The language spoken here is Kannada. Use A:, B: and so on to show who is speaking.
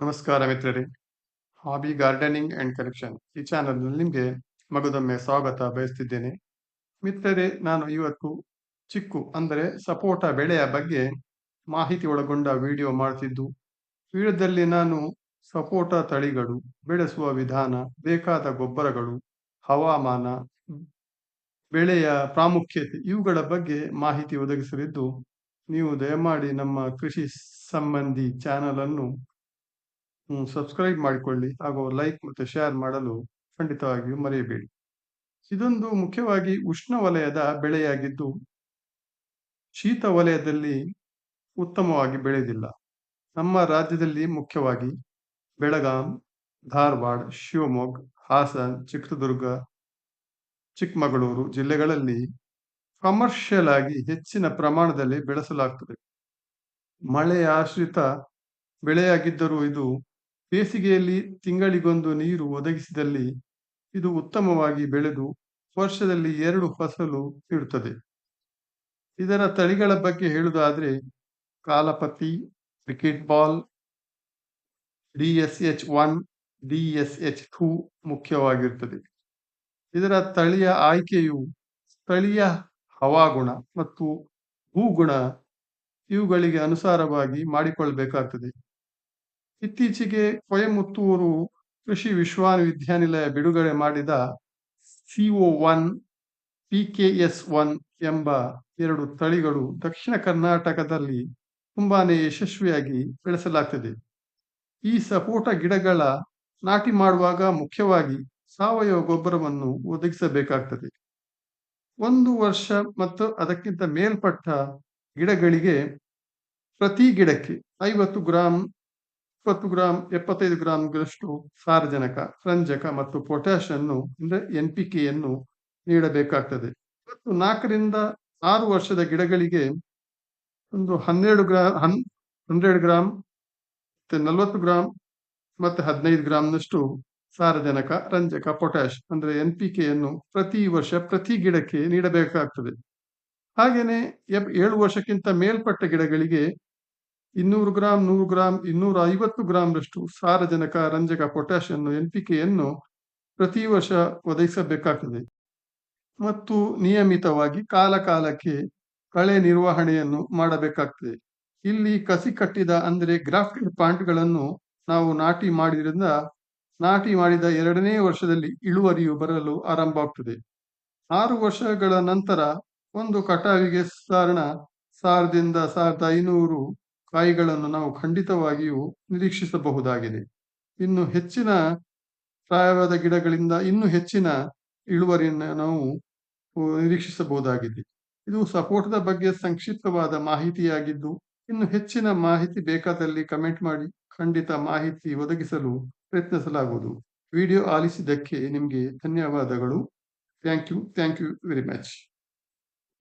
A: ನಮಸ್ಕಾರ ಮಿತ್ರರೇ. ಹಾಬಿ ಗಾರ್ಡನಿಂಗ್ ಅಂಡ್ ಕಲೆಕ್ಷನ್ ಈ ಚಾನಲ್ನಲ್ಲಿ ನಿಮಗೆ ಮಗದೊಮ್ಮೆ ಸ್ವಾಗತ ಬಯಸ್ತಿದ್ದೇನೆ. ಮಿತ್ರರೇ, ನಾನು ಇವತ್ತು ಚಿಕ್ಕು, ಅಂದರೆ ಸಪೋಟ ಬೆಳೆಯ ಬಗ್ಗೆ ಮಾಹಿತಿ ಒಳಗೊಂಡ ವಿಡಿಯೋ ಮಾಡ್ತಿದ್ದು. ವಿಡಿಯೋದಲ್ಲಿ ನಾನು ಸಪೋಟ ತಳಿಗಳು, ಬೆಳೆಸುವ ವಿಧಾನ, ಬೇಕಾದ ಗೊಬ್ಬರಗಳು, ಹವಾಮಾನ, ಬೆಳೆಯ ಪ್ರಾಮುಖ್ಯತೆ ಇವುಗಳ ಬಗ್ಗೆ ಮಾಹಿತಿ ಒದಗಿಸಲಿದ್ದು, ನೀವು ದಯಮಾಡಿ ನಮ್ಮ ಕೃಷಿ ಸಂಬಂಧಿ ಚಾನಲ್ ಅನ್ನು ಸಬ್ಸ್ಕ್ರೈಬ್ ಮಾಡಿಕೊಳ್ಳಿ ಹಾಗೂ ಲೈಕ್ ಮತ್ತು ಶೇರ್ ಮಾಡಲು ಖಂಡಿತವಾಗಿಯೂ ಮರೆಯಬೇಡಿ. ಇದೊಂದು ಮುಖ್ಯವಾಗಿ ಉಷ್ಣವಲಯದ ಬೆಳೆಯಾಗಿದ್ದು, ಶೀತ ವಲಯದಲ್ಲಿ ಉತ್ತಮವಾಗಿ ಬೆಳೆದಿಲ್ಲ. ನಮ್ಮ ರಾಜ್ಯದಲ್ಲಿ ಮುಖ್ಯವಾಗಿ ಬೆಳಗಾಂ, ಧಾರವಾಡ, ಶಿವಮೊಗ್ಗ, ಹಾಸನ್, ಚಿತ್ರದುರ್ಗ, ಚಿಕ್ಕಮಗಳೂರು ಜಿಲ್ಲೆಗಳಲ್ಲಿ ಕಮರ್ಷಿಯಲ್ ಆಗಿ ಹೆಚ್ಚಿನ ಪ್ರಮಾಣದಲ್ಲಿ ಬೆಳೆಸಲಾಗ್ತದೆ. ಮಳೆ ಆಶ್ರಿತ ಬೆಳೆಯಾಗಿದ್ದರೂ ಇದು ಬೇಸಿಗೆಯಲ್ಲಿ ತಿಂಗಳಿಗೊಂದು ನೀರು ಒದಗಿಸಿದಲ್ಲಿ ಇದು ಉತ್ತಮವಾಗಿ ಬೆಳೆದು ವರ್ಷದಲ್ಲಿ ಎರಡು ಫಸಲು ನೀಡುತ್ತದೆ ಇದರ ತಳಿಗಳ ಬಗ್ಗೆ ಹೇಳುವುದಾದರೆ Kalapathi, cricket ball, D S H one, D S H two ಮುಖ್ಯವಾಗಿರುತ್ತದೆ ಇದರ ತಳಿಯ ಆಯ್ಕೆಯು ಸ್ಥಳೀಯ ಹವಾಗುಣ ಮತ್ತು ಭೂಗುಣ ಇವುಗಳಿಗೆ ಅನುಸಾರವಾಗಿ ಮಾಡಿಕೊಳ್ಳಬೇಕಾಗ್ತದೆ ಇತ್ತೀಚೆಗೆ ಕೊಯಮುತ್ತೂರು ಕೃಷಿ ವಿಶ್ವವಿದ್ಯಾನಿಲಯ ಬಿಡುಗಡೆ ಮಾಡಿದ ಸಿಒ ಒನ್ ಪಿಕೆಎಸ್ ಒನ್ ಎಂಬ ಎರಡು ತಳಿಗಳು ದಕ್ಷಿಣ ಕರ್ನಾಟಕದಲ್ಲಿ ತುಂಬಾನೇ ಯಶಸ್ವಿಯಾಗಿ ಬೆಳೆಸಲಾಗ್ತದೆ. ಈ ಸಪೋಟ ಗಿಡಗಳ ನಾಟಿ ಮಾಡುವಾಗ ಮುಖ್ಯವಾಗಿ ಸಾವಯವ ಗೊಬ್ಬರವನ್ನು ಒದಗಿಸಬೇಕಾಗ್ತದೆ. ಒಂದು ವರ್ಷ ಮತ್ತು ಅದಕ್ಕಿಂತ ಮೇಲ್ಪಟ್ಟ ಗಿಡಗಳಿಗೆ ಪ್ರತಿ ಗಿಡಕ್ಕೆ ಐವತ್ತು ಗ್ರಾಂ ಇಪ್ಪತ್ತು ಗ್ರಾಮ್ ಎಪ್ಪತ್ತೈದು ಗ್ರಾಂಗಳಷ್ಟು ಸಾರಜನಕ ರಂಜಕ ಮತ್ತು ಪೊಟ್ಯಾಶ್ ಅನ್ನು ಅಂದ್ರೆ ಎನ್ ಪಿ ಕೆಯನ್ನು ನೀಡಬೇಕಾಗ್ತದೆ. ಮತ್ತು ನಾಲ್ಕರಿಂದ ಆರು ವರ್ಷದ ಗಿಡಗಳಿಗೆ ಒಂದು ಹನ್ನೆರಡು ಗ್ರಾಂ, ಹನ್ ಹಂಡ್ರೆಡ್ ಗ್ರಾಂ, ಮತ್ತೆ ನಲವತ್ತು ಗ್ರಾಂ, ಮತ್ತೆ ಹದಿನೈದು ಗ್ರಾಂನಷ್ಟು ಸಾರಜನಕ ರಂಜಕ ಪೊಟ್ಯಾಶ್ ಅಂದ್ರೆ ಎನ್ ಪಿ ಕೆಯನ್ನು ಪ್ರತಿ ವರ್ಷ ಪ್ರತಿ ಗಿಡಕ್ಕೆ ನೀಡಬೇಕಾಗ್ತದೆ. ಹಾಗೆಯೇ ಏಳು ವರ್ಷಕ್ಕಿಂತ ಮೇಲ್ಪಟ್ಟ ಗಿಡಗಳಿಗೆ ಇನ್ನೂರು ಗ್ರಾಂ, ನೂರು ಗ್ರಾಂ ಇನ್ನೂರ ಐವತ್ತು ಗ್ರಾಂರಷ್ಟು ಸಾರಜನಕ, ರಂಜಕ ಪೊಟ್ಯಾಶ್ ಅನ್ನು ಎನ್ ಪಿ ಕೆಯನ್ನು ಪ್ರತಿ ವರ್ಷ ಒದಗಿಸಬೇಕಾಗ್ತದೆ. ಮತ್ತು ನಿಯಮಿತವಾಗಿ ಕಾಲ ಕಾಲಕ್ಕೆ ಕಳೆ ನಿರ್ವಹಣೆಯನ್ನು ಮಾಡಬೇಕಾಗ್ತದೆ. ಇಲ್ಲಿ ಕಸಿ ಕಟ್ಟಿದ ಅಂದರೆ ಗ್ರಾಫ್ಟೆಡ್ ಪ್ಲಾಂಟ್ಗಳನ್ನು ನಾವು ನಾಟಿ ಮಾಡಿದ್ರಿಂದ, ನಾಟಿ ಮಾಡಿದ ಎರಡನೇ ವರ್ಷದಲ್ಲಿ ಇಳುವರಿಯು ಬರಲು ಆರಂಭ ಆಗ್ತದೆ ಆರು ವರ್ಷಗಳ ನಂತರ ಒಂದು ಕಟಾವಿಗೆ ಸಾರಣ, ಸಾವಿರದಿಂದ ಸಾವಿರದ ಐನೂರು ಕಾಯಿಗಳನ್ನು ನಾವು ಖಂಡಿತವಾಗಿಯೂ ನಿರೀಕ್ಷಿಸಬಹುದಾಗಿದೆ. ಇನ್ನು ಹೆಚ್ಚಿನ ಪ್ರಾಯವಾದ ಗಿಡಗಳಿಂದ ಇನ್ನು ಹೆಚ್ಚಿನ ಇಳುವರಿಯನ್ನು ನಾವು ನಿರೀಕ್ಷಿಸಬಹುದಾಗಿದೆ. ಇದು ಸಪೋರ್ಟದ ಬಗ್ಗೆ ಸಂಕ್ಷಿಪ್ತವಾದ ಮಾಹಿತಿಯಾಗಿದ್ದು, ಇನ್ನು ಹೆಚ್ಚಿನ ಮಾಹಿತಿ ಬೇಕಾದಲ್ಲಿ ಕಮೆಂಟ್ ಮಾಡಿ, ಖಂಡಿತ ಮಾಹಿತಿ ಒದಗಿಸಲು ಪ್ರಯತ್ನಿಸಲಾಗುವುದು. ವಿಡಿಯೋ ಆಲಿಸಿದ್ದಕ್ಕೆ ನಿಮಗೆ ಧನ್ಯವಾದಗಳು. Thank you thank you very much